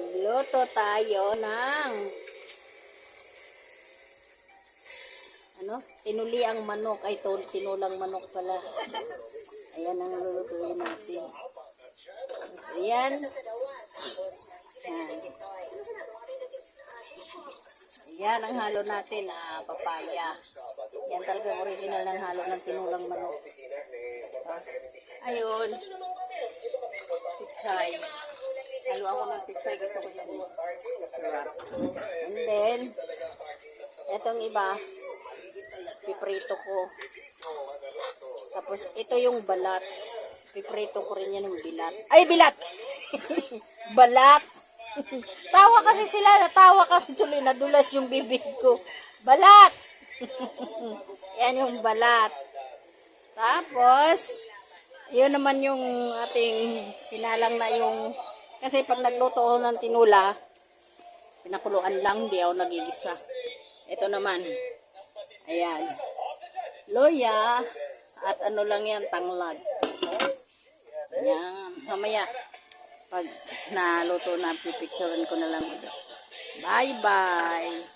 Magluluto tayo ng ano? Tinuli ang manok. Ay, tinulang manok pala. Ayan ang lulutuin natin. Tapos, ayan. Ayan. Ayan ang halo natin, ah, papaya. Yan talaga original ng halo ng tinulang manok. Tapos, ayun. Pichay. Halo ako ng pichay. Gusto ko yan. Sarap. And then, etong iba, piprito ko. Tapos, ito yung balat. Piprito ko rin yan ng bilat. Ay, bilat! balat! tawa kasi sila, natawa kasi tuloy, nadulas yung bibig ko. Balat! yan yung balat. Tapos, yun naman yung ating sinalang na yung, kasi pag nagluto ako ng tinula, pinakuluan lang, di ako nagigisa. Ito naman, ayan, loya, at ano lang yan, tanglad. Ayan, mamaya, pag naluto na, pipicturean ko na lang. Bye-bye!